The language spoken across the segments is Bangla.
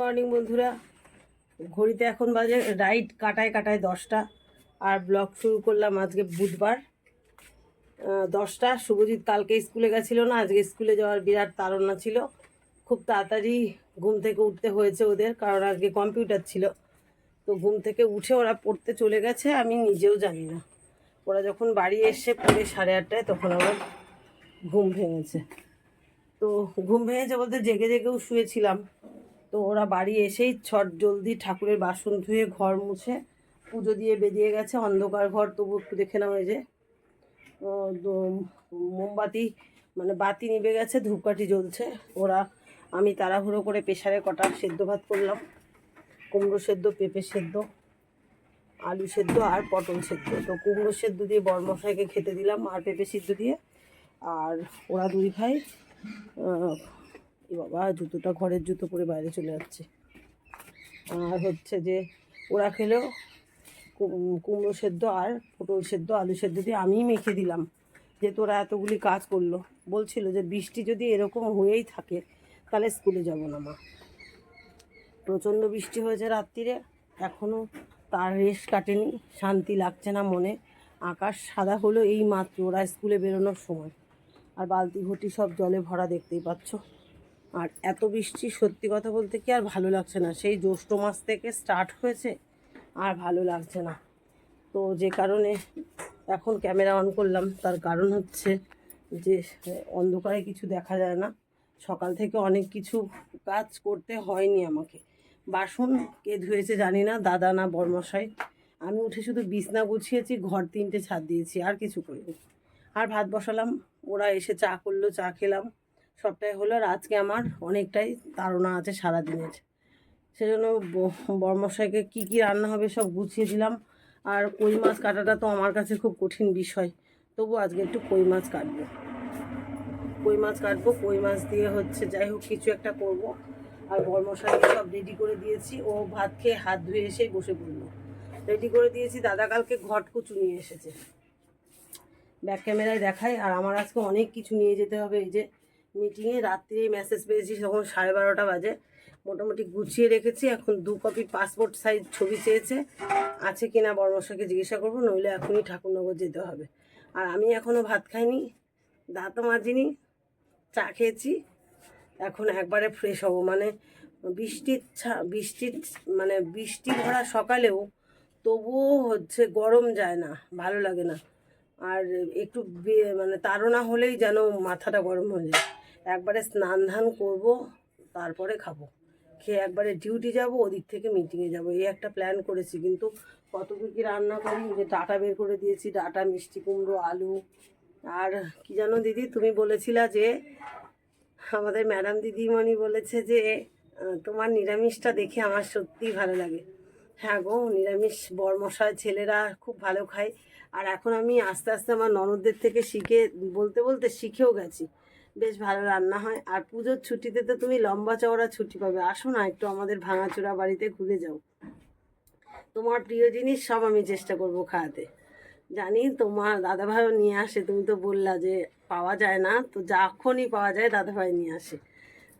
মর্নিং বন্ধুরা। ঘড়িতে এখন বাজে রাইট কাটায় কাটায় দশটা। আর ব্লগ শুরু করলাম আজকে বুধবার। দশটা। শুভজিৎ কালকে স্কুলে গেছিল না, আজকে স্কুলে যাওয়ার বিরাট তাড়না ছিল। খুব তাড়াতাড়ি ঘুম থেকে উঠতে হয়েছে ওদের, কারণ আজকে কম্পিউটার ছিল। তো ঘুম থেকে উঠে ওরা পড়তে চলে গেছে, আমি নিজেও জানি না। ওরা যখন বাড়ি এসে পড়ে সাড়ে আটটায়, তখন আমার ঘুম ভেঙেছে। তো ঘুম ভেঙেছে বলতে জেগে জেগেও শুয়েছিলাম। তো ওরা বাড়ি এসেই ছট জলদি ঠাকুরের বাসন ধুয়ে ঘর মুছে পুজো দিয়ে বেরিয়ে গেছে। অন্ধকার ঘর, তবু একটু দেখে নাও এই যে। মোমবাতি মানে বাতি নিভে গেছে, ধূপকাঠি জ্বলছে। ওরা, আমি তাড়াহুড়ো করে প্রেশারে কটা সেদ্ধ ভাত করলাম। কুমড়ো সেদ্ধ, পেঁপে সেদ্ধ, আলু সেদ্ধ আর পটল সেদ্ধ। তো কুমড়ো সেদ্ধ দিয়ে বরমশাইকে খেতে দিলাম আর পেঁপে সিদ্ধ দিয়ে। আর ওরা দুই ভাই এ বাবা, জুতোটা ঘরের জুতো পরে বাইরে চলে যাচ্ছে। আর হচ্ছে যে, ওরা খেলেও কুমড়ো সেদ্ধ আর পটল সেদ্ধ, আলু সেদ্ধ দিয়ে আমিই মেখে দিলাম। যেহেতু ওরা এতগুলি কাজ করল, বলছিল যে বৃষ্টি যদি এরকম হয়েই থাকে, তাহলে স্কুলে যাব না মা। প্রচণ্ড বৃষ্টি হয়েছে রাত্রিরে এখনও তার রেশ কাটেনি, শান্তি লাগছে না মনে। আকাশ সাদা হলো এই মাত্র, ওরা স্কুলে বেরোনোর সময়। আর বালতি ঘটি সব জলে ভরা দেখতেই পাচ্ছ। আর এত বৃষ্টি সত্যি কথা বলতে কি আর ভালো লাগছে না। সেই জ্যৈষ্ঠ মাস থেকে স্টার্ট হয়েছে, আর ভালো লাগছে না। তো যে কারণে এখন ক্যামেরা অন করলাম। তার কারণ হচ্ছে যে, অন্ধকারে কিছু দেখা যায় না। সকাল থেকে অনেক কিছু কাজ করতে হয়নি আমাকে। বাসন কে ধুয়েছে জানি না, দাদা না বর্মশাই। আমি উঠে শুধু বিছনা গুছিয়েছি, ঘর তিনটে ছাদ দিয়েছি, আর কিছু করিনি। আর ভাত বসালাম, ওরা এসে চা করল, চা খেলাম। সবটাই হলো আর আজকে আমার অনেকটাই তাড়না আছে সারাদিনের। সেজন্য বর্মশাইকে কী কী রান্না হবে সব গুছিয়ে দিলাম। আর কই মাছ কাটাটা তো আমার কাছে খুব কঠিন বিষয়। তবু আজকে একটু কই মাছ কাটবো। কই মাছ কাটবো, কই মাছ দিয়ে হচ্ছে যাই হোক কিছু একটা করব। আর বর্মশাইকে সব রেডি করে দিয়েছি। ও ভাত খেয়ে হাত ধুয়ে এসেই বসে পড়ল। রেডি করে দিয়েছি, দাদা কালকে ঘট কুচু নিয়ে এসেছে। ব্যাক ক্যামেরায় দেখায়। আর আমার আজকে অনেক কিছু নিয়ে যেতে হবে। এই যে মিটিংয়ে রাত্রে মেসেজ পেয়েছি, তখন সাড়ে বারোটা বাজে। মোটামুটি গুছিয়ে রেখেছি, এখন দু কপি পাসপোর্ট সাইজ ছবি চেয়েছে। আছে কিনা বর্মশাকে জিজ্ঞাসা করব, নইলে এখনই ঠাকুরনগর যেতে হবে। আর আমি এখনও ভাত খাইনি দাঁতও মাজিনি, চা খেয়েছি। এখন একবারে ফ্রেশ হব। মানে বৃষ্টির ছা- বৃষ্টির মানে বৃষ্টি ভরা সকালেও তবুও হচ্ছে গরম যায় না, ভালো লাগে না। আর একটু মানে তাড়না হলেই যেন মাথাটা গরম হয়ে যায়। একবারে স্নান ধান করব, তারপরে খাব। খেয়ে একবারে ডিউটি যাব, ওদিক থেকে মিটিংয়ে যাব। এই একটা প্ল্যান করেছি, কিন্তু কত কি রান্না করি? যে ডাটা বের করে দিয়েছি, ডাটা, মিষ্টি কুমড়ো, আলু। আর কি জানো দিদি, তুমি বলেছিলা যে, আমাদের ম্যাডাম দিদিমণি বলেছে যে তোমার নিরামিষটা দেখে আমার সত্যিই ভালো লাগে। হ্যাঁ গো, নিরামিষ বরমশায় ছেলেরা খুব ভালো খায়। আর এখন আমি আস্তে আস্তে আমার ননদদের থেকে শিখে, বলতে বলতে শিখেও গেছি। বেশ ভালো রান্না হয়। আর পুজোর ছুটিতে তো তুমি লম্বা চওড়া ছুটি পাবে। আসো না একটু আমাদের ভাঙাচোরা বাড়িতে ঘুরে যাও। তোমার প্রিয় জিনিস সব আমি চেষ্টা করব খাওয়াতে। জানি তোমার দাদাভাইও নিয়ে আসে। তুমি তো বললা যে পাওয়া যায় না। তো যখনই পাওয়া যায় দাদাভাই নিয়ে আসে।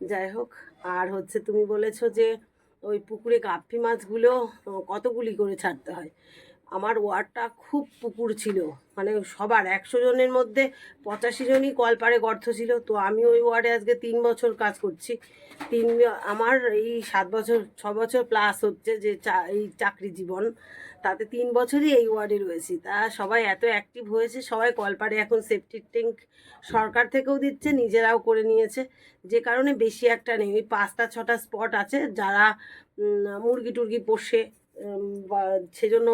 যাই হোক, আর হচ্ছে তুমি বলেছ যে ওই পুকুরে কাপ্পি মাছগুলো কতগুলি করে ছাড়তে হয়? আমার ওয়ার্ডটা খুব পুকুর ছিল। মানে সবার একশো জনের মধ্যে পঁচাশি জনই কলপাড়ে গর্ত ছিল। তো আমি ওই ওয়ার্ডে আজকে তিন বছর কাজ করছি। তিন আমার এই সাত বছর, ছ বছর প্লাস হচ্ছে যে চা, এই চাকরি জীবন। তাতে তিন বছরই এই ওয়ার্ডে রয়েছি। তা সবাই এত অ্যাক্টিভ হয়েছে, সবাই কলপাড়ে এখন সেফটি ট্যাঙ্ক সরকার থেকেও দিচ্ছে, নিজেরাও করে নিয়েছে। যে কারণে বেশি একটা নেই। ওই পাঁচটা, ছটা স্পট আছে যারা মুরগি টুরগি পোষে। সেজন্য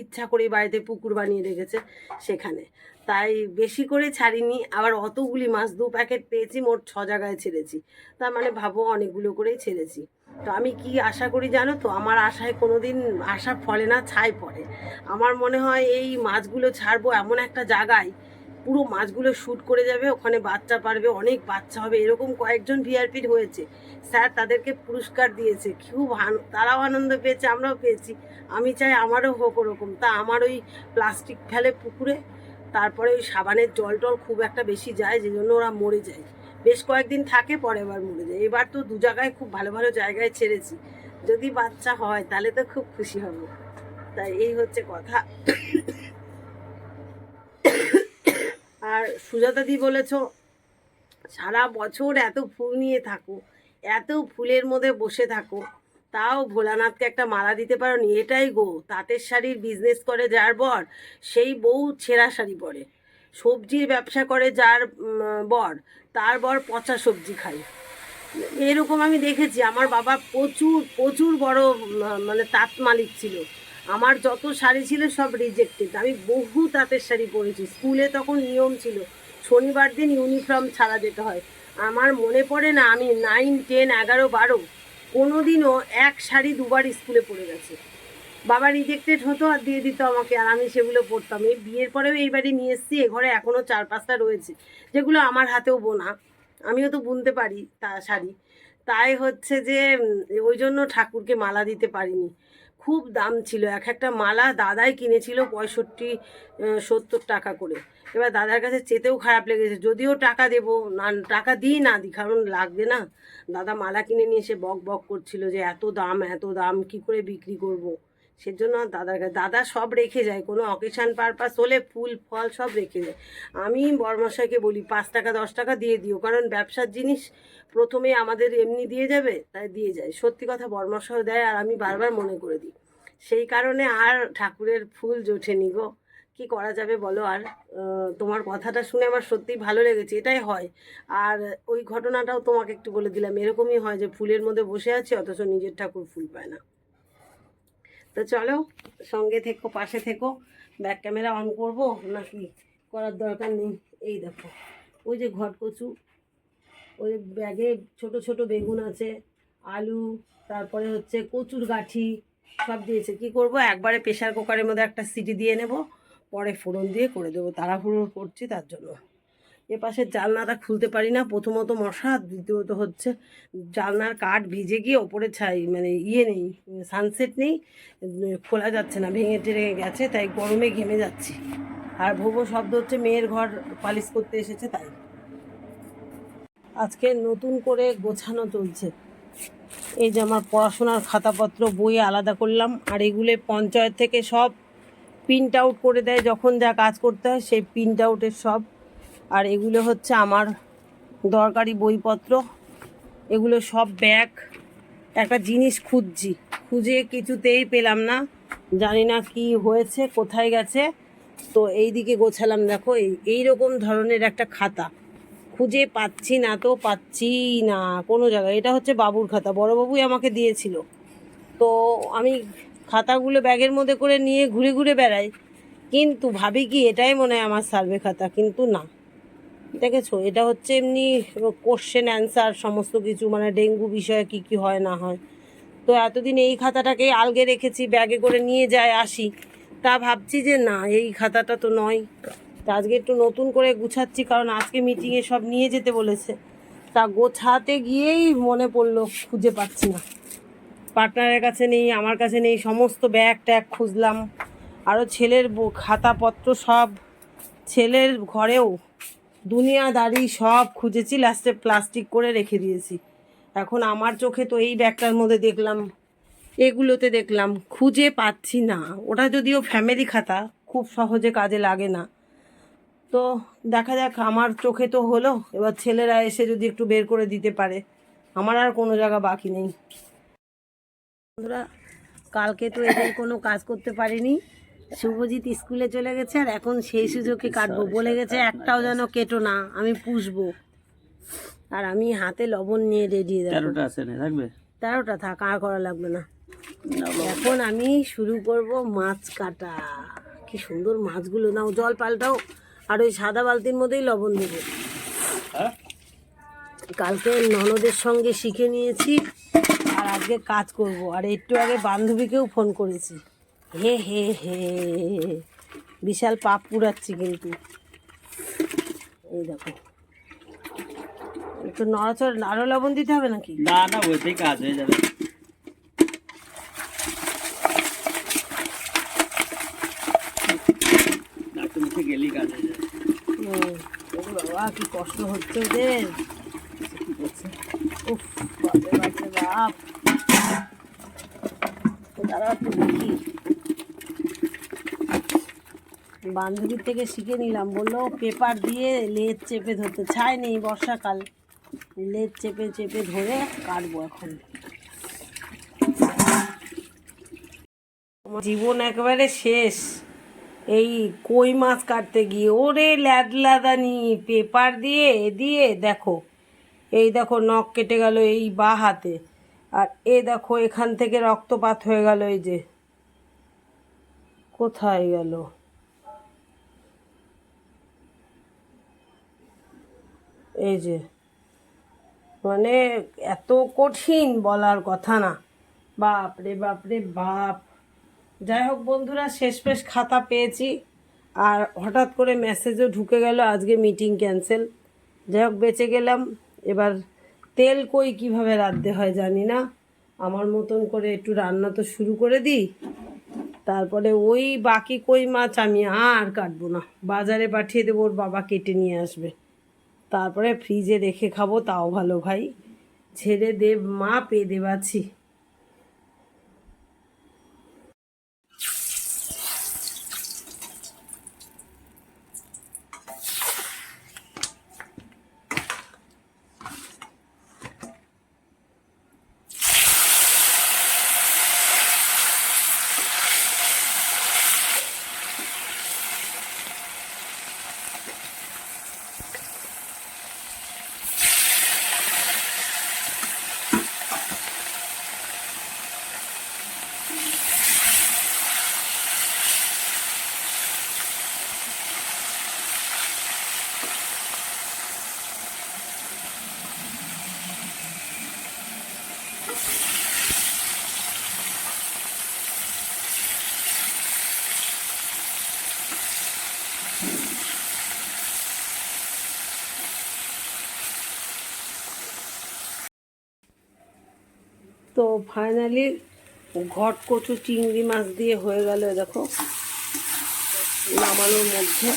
ইচ্ছা করে বাড়িতে পুকুর বানিয়ে রেখেছে সেখানে। তাই বেশি করে ছাড়িনি, আবার অতগুলি মাছ, দু প্যাকেট পেয়েছি, মোট ছ জায়গায় ছেড়েছি। তার মানে ভাবো অনেকগুলো করেই ছেড়েছি। তো আমি কি আশা করি জানো তো, আমার আশায় কোনো দিন আশা ফলে না, ছাই পড়ে। আমার মনে হয় এই মাছগুলো ছাড়বো এমন একটা জায়গায় পুরো মাছগুলো শ্যুট করে যাবে, ওখানে বাচ্চা পারবে, অনেক বাচ্চা হবে, এরকম কয়েকজন ভিআরপির হয়েছে। স্যার তাদেরকে পুরস্কার দিয়েছে, খুব তারাও আনন্দ পেয়েছে, আমরাও পেয়েছি। আমি চাই আমারও হোক ওরকম। তা আমার ওই প্লাস্টিক ফেলে পুকুরে, তারপরে ওই সাবানের জল টল খুব একটা বেশি যায়, যে জন্য ওরা মরে যায়। বেশ কয়েকদিন থাকে, পরে এবার মরে যায়। এবার তো দু জায়গায় খুব ভালো ভালো জায়গায় ছেড়েছি। যদি বাচ্চা হয়, তাহলে তো খুব খুশি হব। তাই এই হচ্ছে কথা। আর সুজাতাদি বলেছ, সারা বছর এত ফুল নিয়ে থাকো, এত ফুলের মধ্যে বসে থাকো, তাও ভোলানাথকে একটা মালা দিতে পারো নি, এটাই গো, তাঁতের শাড়ির বিজনেস করে যার বর, সেই বউ ছেঁড়া শাড়ি পরে। সবজির ব্যবসা করে যার বর, তার বর পচা সবজি খায়। এরকম আমি দেখেছি, আমার বাবা প্রচুর প্রচুর বড় মানে তাঁত মালিক ছিল। আমার যত শাড়ি ছিল সব রিজেক্টেড আমি বহু তাঁতের শাড়ি পরেছি। স্কুলে তখন নিয়ম ছিল, শনিবার দিন ইউনিফর্ম ছাড়া যেতে হয়। আমার মনে পড়ে না, আমি নাইন টেন এগারো, বারো কোনো দিনও এক শাড়ি দুবার স্কুলে পড়ে গেছে। বাবা রিজেক্টেড হতো আর দিয়ে দিত আমাকে, আর আমি সেগুলো পরতাম। এই বিয়ের পরেও এই বাড়ি নিয়ে এসেছি, এ ঘরে এখনও চার পাঁচটা রয়েছে, যেগুলো আমার হাতেও বোনা। আমিও তো বুনতে পারি তা শাড়ি। তাই হচ্ছে যে ওই জন্য ঠাকুরকে মালা দিতে পারিনি। খুব দাম ছিল। এক একটা মালা দাদাই কিনেছিল পঁয়ষট্টি সত্তর টাকা করে। এবার দাদার কাছে চেতেও খারাপ লেগেছে। যদিও টাকা দেবো, না, টাকা দিই না দিই কারণ লাগবে না। দাদা মালা কিনে নিয়ে এসে বক বক করছিল যে, এত দাম এত দাম, কি করে বিক্রি করব। সেজন্য দাদার কাছে, দাদা সব রেখে যায়। কোনো অকেশান পারপাস হলে ফুল, ফল সব রেখে যায় আমি বর্মশাইকে বলি, পাঁচ টাকা, দশ টাকা দিয়ে দিও। কারণ ব্যবসার জিনিস প্রথমে আমাদের এমনি দিয়ে যাবে, তাই দিয়ে যায়। সত্যি কথা বর্মশাই দেয়, আর আমি বারবার মনে করে দিই। সেই কারণে আর ঠাকুরের ফুল জোটেনি গো। কি করা যাবে বলো? আর তোমার কথাটা শুনে আমার সত্যিই ভালো লেগেছে, এটাই হয়। আর ওই ঘটনাটাও তোমাকে একটু বলে দিলাম, এরকমই হয় যে ফুলের মধ্যে বসে আছে, অথচ নিজের ঠাকুর ফুল পায় না। তো চলো, সঙ্গে থেকো, পাশে থেকো, ব্যাক ক্যামেরা অন করব নাকি করার দরকার নেই। এই দেখো, ওই যে ঘটকচু ওই ব্যাগে ছোট ছোট বেগুন আছে, আলু, তারপরে হচ্ছে কচুর গাঠি সব দিয়েছে। কি করব? একবারে প্রেশার কুকারের মধ্যে একটা সিটি দিয়ে নেব, পরে ফোড়ন দিয়ে করে দেবো। তাড়াহুড়ো করছি তার জন্য। এ পাশে জানলাটা খুলতে পারি না। প্রথমত মশা দ্বিতীয়ত হচ্ছে জানলার কাঠ ভিজে গিয়ে ওপরে ছাই মানে ইয়ে নেই সানসেট নেই, খোলা যাচ্ছে না, ভেঙে টেরে গেছে, তাই গরমে ঘেমে যাচ্ছি। আর ভোগো শব্দ হচ্ছে, মেয়ের ঘর পালিশ করতে এসেছে তাই। আজকে নতুন করে গোছানো চলছে। এই যে আমার পড়াশোনার খাতাপত্র, বই আলাদা করলাম। আর এগুলো পঞ্চায়েত থেকে সব প্রিন্ট আউট করে দেয়, যখন যা কাজ করতে হয় সেই প্রিন্ট আউটের সব। আর এগুলো হচ্ছে আমার দরকারি বইপত্র। এগুলো সব ব্যাগ একটা জিনিস খুঁজছি। খুঁজে কিছুতেই পেলাম না। জানি না কি হয়েছে, কোথায় গেছে। তো এই দিকে গোছালাম, দেখো, এই, এইরকম ধরনের একটা খাতা। খুঁজে পাচ্ছি না তো পাচ্ছি না, কোনো জায়গায়। এটা হচ্ছে বাবুর খাতা বড়বাবুই আমাকে দিয়েছিল। তো আমি খাতাগুলো ব্যাগের মধ্যে করে নিয়ে ঘুরে ঘুরে বেড়াই। কিন্তু ভাবি কি, এটাই মনে হয় আমার সার্ভে খাতা, কিন্তু না। দেখেছ, এটা হচ্ছে এমনি কোশ্চেন অ্যান্সার সমস্ত কিছু মানে ডেঙ্গু বিষয়ে কি কি হয়, না হয়। তো এতদিন এই খাতাটাকে আলগে রেখেছি, ব্যাগে করে নিয়ে যায়, আসি। তা ভাবছি যে না, এই খাতাটা তো নয়। তা আজকে একটু নতুন করে গুছাচ্ছি, কারণ আজকে মিটিংয়ে সব নিয়ে যেতে বলেছে। তা গোছাতে গিয়েই মনে পড়ল, খুঁজে পাচ্ছি না। পার্টনারের কাছে নেই, আমার কাছে নেই, সমস্ত ব্যাগ ট্যাগ খুঁজলাম। আরও ছেলের খাতাপত্র সব, ছেলের ঘরেও দুনিয়াদারি সব খুঁজেছি, লাস্টে প্লাস্টিক করে রেখে দিয়েছি। এখন আমার চোখে তো এই ব্যাগটার মধ্যে দেখলাম, এগুলোতে দেখলাম, খুঁজে পাচ্ছি না। ওটা যদিও ফ্যামিলি খাতা, খুব সহজে কাজে লাগে না। তো দেখা যাক আমার চোখে তো হলো। এবার ছেলেরা এসে যদি একটু বের করে দিতে পারে। আমার আর কোনো জায়গা বাকি নেই। বন্ধুরা কালকে তো এদের কোনো কাজ করতে পারিনি। শুভজিৎ স্কুলে চলে গেছে আর এখন সেই সুযোগে কাটবো বলে গেছে একটাও যেন কেটো না আমি পুষবো। আর আমি হাতে লবণ নিয়ে রেডি তেরোটা আছে না থাকবে? তেরোটা থাক আর করা লাগবে না। এখন আমি শুরু করব মাছ কাটা। কি সুন্দর মাছগুলো নাও জল পাল্টাও। আর ওই সাদা বালতির মধ্যেই লবণ দেবো। হ্যাঁ? কালকে ননদের সঙ্গে শিখে নিয়েছি আর আজকে কাজ করব। আর একটু আগে বান্ধবীকেও ফোন করেছি। হে হে হে বিশাল পাপ পুরাচ্ছি কিন্তু। এই দেখো। একটু নড়াচড় আরও লবণ দিতে হবে নাকি? না না ওইটাই কাজ হয়ে যাবে ডাক্তার মুখে গেলেই কাজ হয়ে যাবে হুম, ওরে বাবা, কি কষ্ট হচ্ছে ওদের। বাপ। বান্ধবীর থেকে শিখে নিলাম, বলল, পেপার দিয়ে লেজ চেপে ধরতে। ছাই নেই বর্ষাকাল। লেজ চেপে চেপে ধরে কাটবো এখন। জীবন একেবারে শেষ। এই কই মাছ কাটতে গিয়ে, ওরে ল্যাদলাদানি, পেপার দিয়ে দিয়ে, দেখো। এই দেখো, নখ কেটে গেল এই বা হাতে। আর এ দেখো, এখান থেকে রক্তপাত হয়ে গেল এই যে। কোথায় গেল? এই যে। মানে এত কঠিন বলার কথা না। বাপ রে বাপ রে বাপ। যাই হোক বন্ধুরা, শেষমেশ খাতা পেয়েছি। আর হঠাৎ করে মেসেজও ঢুকে গেল, আজকে মিটিং ক্যান্সেল যাই হোক, বেঁচে গেলাম। এবার তেল কই, কীভাবে রাঁধতে হয় জানি না। আমার মতন করে একটু রান্না তো শুরু করে দিই। তারপরে ওই বাকি কই মাছ আমি আর কাটবো না। বাজারে পাঠিয়ে দেবো, ওর বাবা কেটে নিয়ে আসবে। তারপরে ফ্রিজে রেখে খাব, তাও ভালো ভাই। ছেড়ে দেব মা, পেয়ে দেবাছি তো ফাইনালি ঘট কচু চিংড়ি মাছ দিয়ে হয়ে গেল দেখো, নামানোর মধ্যে।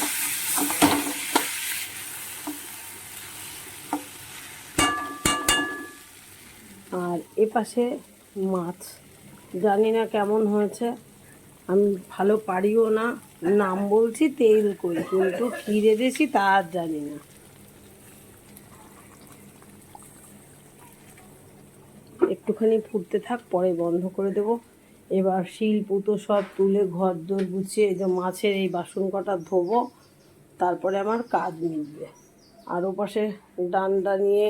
আর এ পাশে মাছ। জানি না কেমন হয়েছে, আমি ভালো পারিও না, নাম বলছি তেল করি কিন্তু কী রেঁধেছি তা আর জানি না। একটুখানি ফুটতে থাক, পরে বন্ধ করে দেব। এবার শিল, পুতো সব তুলে ঘর দোর গুছিয়ে যে মাছের এই বাসন কটা ধোবো, তারপরে আমার কাজ মিটবে আর ওপাশে ডান্ডা নিয়ে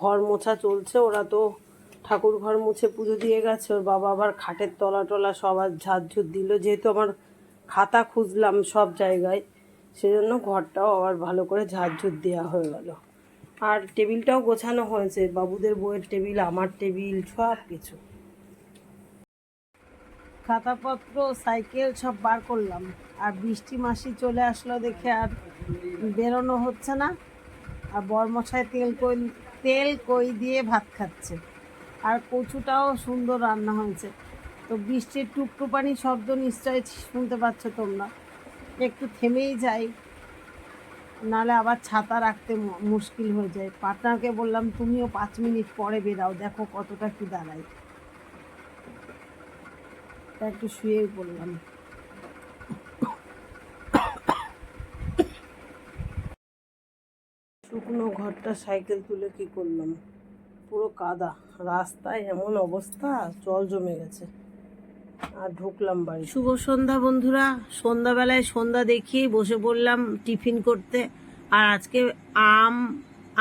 ঘর মোছা চলছে, ওরা তো ঠাকুর ঘর মুছে পুজো দিয়ে গেছে, ওর বাবা আবার খাটের তলা টলা সব আর ঝাড়ঝুট দিল, যেহেতু আমার খাতা খুঁজলাম সব জায়গায়, সেজন্য ঘরটাও আবার ভালো করে ঝাড়ঝুট দেওয়া হয়ে গেল। আর টেবিলটাও গোছানো হয়েছে, বাবুদের বইয়ের টেবিল, আমার টেবিল, সব কিছু। খাতাপত্র, সাইকেল সব বার করলাম। আর বৃষ্টি মাসি চলে আসলো দেখে আর বেরোনো হচ্ছে না। আর বরমশাই তেল কই তেল কই দিয়ে ভাত খাচ্ছে। আর কচুটাও সুন্দর রান্না হয়েছে। তো বৃষ্টির টুকটুপানি শব্দ নিশ্চয়ই শুনতে পাচ্ছ তোমরা। একটু থেমেই যাই। নাহলে আবার ছাতা রাখতে মুশকিল হয়ে যায়। পার্টনারকে বললাম, তুমিও পাঁচ মিনিট পরে বেরাও, দেখো কতটা কি দাঁড়ায়। তা একটু শুয়েই পড়লাম। শুকনো ঘরটা সাইকেল তুলে কি করলাম? পুরো কাদা। রাস্তায় এমন অবস্থা, জল জমে গেছে। আর ঢুকলাম বাড়ি শুভ সন্ধ্যা বন্ধুরা। সন্ধ্যাবেলায় সন্ধ্যা দেখিয়ে বসে পড়লাম টিফিন করতে। আর আজকে আম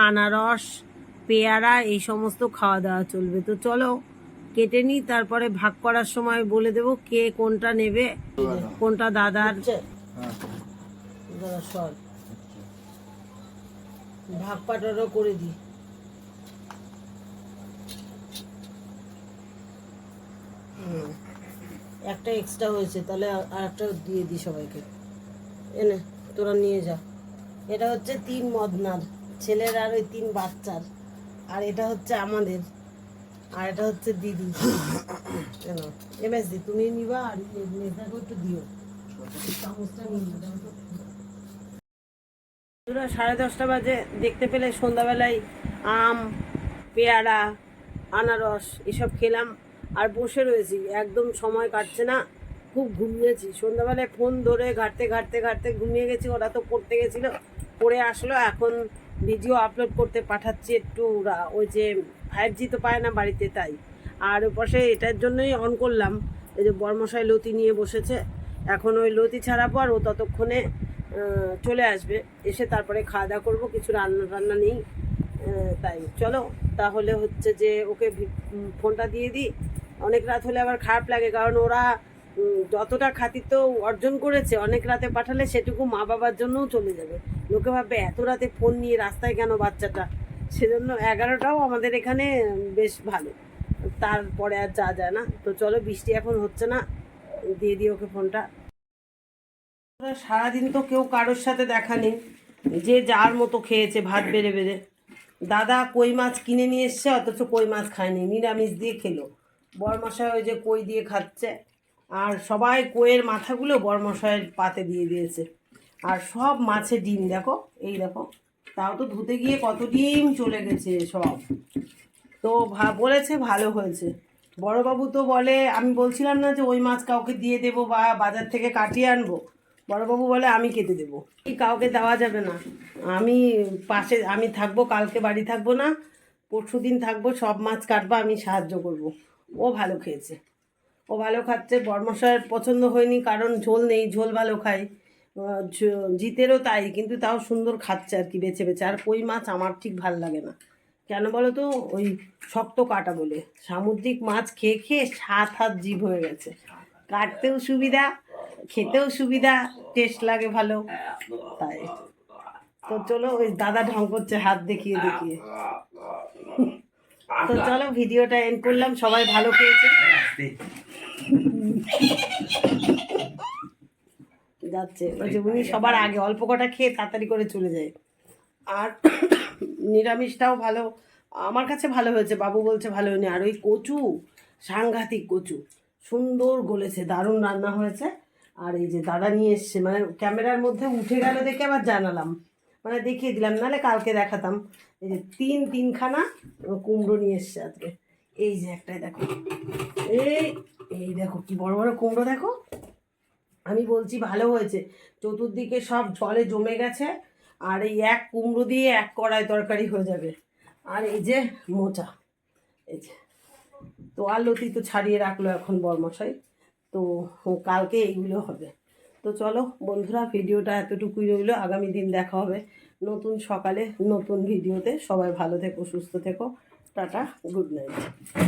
আনারস পেয়ারা এই সমস্ত খাওয়া দাওয়া চলবে। তো চলো কেটে নিই তারপরে ভাগ করার সময় বলে দেবো কে কোনটা নেবে কোনটা দাদার। দাদা ভাগ পাটারও করে দিই। হুম। একটা এক্সট্রা হয়েছে তাহলে আর একটা দিয়ে দিই সবাইকে। এনে তোরা নিয়ে যা। এটা হচ্ছে তিন মদনার ছেলের আর ওই তিন বাচ্চার। আর এটা হচ্ছে আমাদের আর এটা হচ্ছে দিদি। কেন? এমএসডি তুমি নিবা আর মেজদাকে একটু দিও। চামচটা নিয়ে নিও, দাও তো। বন্ধুরা সাড়ে দশটা বাজে দেখতে পেলে সন্ধ্যাবেলায় আম পেয়ারা আনারস এসব খেলাম। আর বসে রয়েছি, একদম সময় কাটছে না, খুব ঘুমিয়েছি। সন্ধ্যাবেলায় ফোন ধরে ঘাটতে ঘাটতে ঘাটতে ঘুমিয়ে গেছি, ওরা তো পড়তে গেছিল, পড়ে আসলো, এখন ভিডিও আপলোড করতে পাঠাচ্ছি একটু, ওরা ওই যে ফাইভ জি তো পায় না বাড়িতে তাই। আর পাশে এটার জন্যই অন করলাম, এই যে বর্মশাই লতি নিয়ে বসেছে, এখন ওই লতি ছাড়া পর ও ততক্ষণে চলে আসবে, এসে তারপরে খাওয়া দাওয়া করব, কিছু রান্না টান্না নেই তাই। চলো, তাহলে হচ্ছে যে ওকে ফোনটা দিয়ে দিই অনেক রাত হলে আবার খারাপ লাগে, কারণ ওরা যতটা খাতির তো অর্জন করেছে, অনেক রাতে পাঠালে সেটুকু মা বাবার জন্যও চলে যাবে। লোকে ভাববে, এত রাতে ফোন নিয়ে রাস্তায় কেন বাচ্চাটা? সেজন্য এগারোটাও আমাদের এখানে বেশ ভালো। তারপরে আর যা যায় না। তো চলো, বৃষ্টি এখন হচ্ছে না। দিয়ে দিই ওকে ফোনটা। সারাদিন তো কেউ কারোর সাথে দেখা নেই। যে যার মতো খেয়েছে, ভাত বেড়ে বেড়ে। দাদা কই মাছ কিনে নিয়ে এসছে, অথচ কই মাছ খায়নি। নিরামিষ দিয়ে খেলো। বরমশাই ওই যে কই দিয়ে খাচ্ছে, আর সবাই কইয়ের মাথাগুলো বরমশাইয়ের পাতে দিয়ে দিয়েছে। আর সব মাছে ডিম, দেখো, এই দেখো, তাও তো ধুতে গিয়ে কত ডিম চলে গেছে সব। তো বলেছে ভালো হয়েছে। বড়বাবু তো বলে, আমি বলছিলাম না যে ওই মাছ কাউকে দিয়ে দেবো বা বাজার থেকে কাটিয়ে আনব। বড়বাবু বলে, আমি কেটে দেবো। কাউকে দেওয়া যাবে না। আমি পাশে, আমি থাকব, কালকে বাড়ি থাকব না পরশু দিন থাকব, সব মাছ কাটবো, আমি সাহায্য করব। ও ভালো খেয়েছে। ও ভালো খাচ্ছে, বর্মশায়ের পছন্দ হয়নি, কারণ ঝোল নেই, ঝোল ভালো খায়। জিতেরও তাই, কিন্তু তাও সুন্দর খাচ্ছে আর কি, বেছে বেছে। আর কই মাছ আমার ঠিক ভালো লাগে না। কেন বলো তো ওই শক্ত কাটা বলে। সামুদ্রিক মাছ খেয়ে খেয়ে সাত হাত জীব হয়ে গেছে। কাটতেও সুবিধা, খেতেও সুবিধা, টেস্ট লাগে ভালো। তাই। তো চলো, ওই দাদা ঢং করছে, হাত দেখিয়ে দেখিয়ে। তো চলো ভিডিওটা এন্ড করলাম সবাই ভালো খেয়েছে। যাচ্ছে যে উনি সবার আগে অল্প কটা খেয়ে তাড়াতাড়ি করে চলে যায়। আর নিরামিষটাও ভালো আমার কাছে ভালো হয়েছে বাবু বলছে ভালো হয়নি। আর ওই কচু সাংঘাতিক কচু সুন্দর গলেছে দারুণ রান্না হয়েছে। আর এই যে দাদা নিয়ে এসছে মানে ক্যামেরার মধ্যে উঠে গেল দেখে আবার জানালাম। মানে দেখিয়ে দিলাম, নাহলে কালকে দেখাতাম। এই যে তিন, তিনখানা কুমড়ো নিয়ে এসছে আজকে। এই যে একটাই দেখো। এই এই দেখো কি বড় বড় কুমড়ো দেখো। আমি বলছি ভালো হয়েছে। চতুর্দিকে সব জলে জমে গেছে, আর এই এক কুমড়ো দিয়ে এক কড়াই তরকারি হয়ে যাবে। আর এই যে মোচা। এই যে। তো আর লতি তো ছাড়িয়ে রাখল এখন বরমশাই। তো কালকে এইগুলো হবে। তো চলো বন্ধুরা, ভিডিওটা এতটুকুই রইল। আগামী দিন দেখা হবে নতুন সকালে, নতুন ভিডিওতে। সবাই ভালো থেকো, সুস্থ থেকো। Tata, good night.